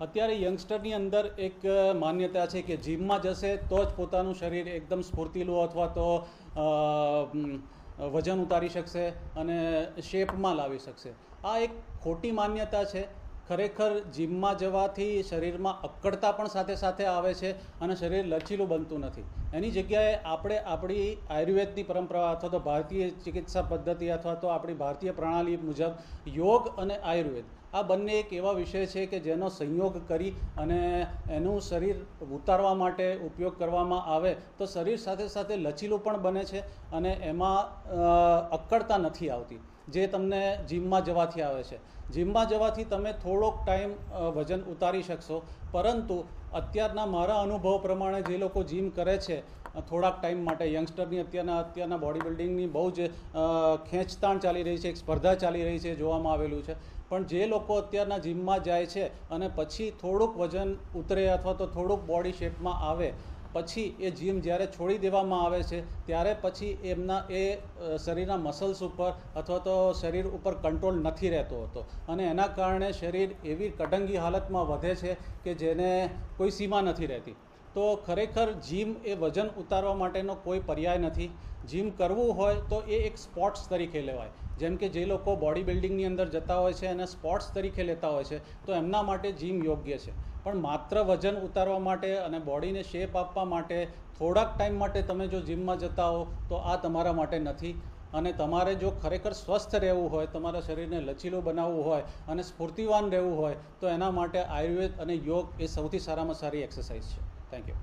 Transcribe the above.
અત્યારે યંગસ્ટરની અંદર એક માન્યતા છે કે જીમમાં જશે તો જ પોતાનું શરીર એકદમ સ્ફૂર્તિલું અથવા તો વજન ઉતારી શકશે અને શેપમાં લાવી શકશે. આ એક ખોટી માન્યતા છે. ખરેખર જીમમાં જવાથી શરીરમાં અક્કડતા પણ સાથે સાથે આવે છે અને શરીર લચીલું બનતું નથી. એની જગ્યાએ આપણે આપણી આયુર્વેદની પરંપરા અથવા તો ભારતીય ચિકિત્સા પદ્ધતિ અથવા તો આપણી ભારતીય પ્રણાલી મુજબ યોગ અને આયુર્વેદ. આ બંને એક એવા વિષય છે કે જેનો સંયોગ કરી અને એનું શરીર ઉતારવા માટે ઉપયોગ કરવામાં આવે તો શરીર સાથે સાથે લચીલું પણ બને છે અને એમાં અક્કડતા નથી આવતી, જે તમને જીમમાં જવાથી આવે છે. જીમમાં જવાથી તમે થોડોક ટાઈમ વજન ઉતારી શકશો, પરંતુ અત્યારના મારા અનુભવ પ્રમાણે જે લોકો જીમ કરે છે, થોડાક ટાઈમ માટે યંગસ્ટરની અત્યારના અત્યારના બોડી બિલ્ડિંગની બહુ જ ખેંચતાણ ચાલી રહી છે, એક સ્પર્ધા ચાલી રહી છે, જોવામાં આવેલું છે. પણ જે લોકો અત્યારના જીમમાં જાય છે અને પછી થોડુંક વજન ઉતરે અથવા તો થોડુંક બોડી શેપમાં આવે, પછી એ જીમ જ્યારે છોડી દેવામાં આવે છે, ત્યારે પછી એમના એ શરીરના મસલ્સ ઉપર અથવા તો શરીર ઉપર કંટ્રોલ નથી રહેતો હતો. અને એના કારણે શરીર એવી કટંગી હાલતમાં વધે છે કે જેને કોઈ સીમા નથી રહેતી. તો ખરેખર જીમ એ વજન ઉતારવા માટેનો કોઈ પર્યાય નથી. જીમ કરવું હોય તો એ એક સ્પોર્ટ્સ તરીકે લેવાય. જેમ કે જે લોકો બોડી બિલ્ડિંગની અંદર જતા હોય છે અને સ્પોર્ટ્સ તરીકે લેતા હોય છે, તો એમના માટે જીમ યોગ્ય છે. પણ માત્ર વજન ઉતારવા માટે અને બોડીને શેપ આપવા માટે થોડાક ટાઈમ માટે તમે જો જીમમાં જતા હો, તો આ તમારા માટે નથી. અને તમારે જો ખરેખર સ્વસ્થ રહેવું હોય, તમારા શરીરને લચીલું બનાવવું હોય અને સ્ફૂર્તિવાન રહેવું હોય, તો એના માટે આયુર્વેદ અને યોગ એ સૌથી સારામાં સારી એક્સરસાઇઝ છે. Thank you.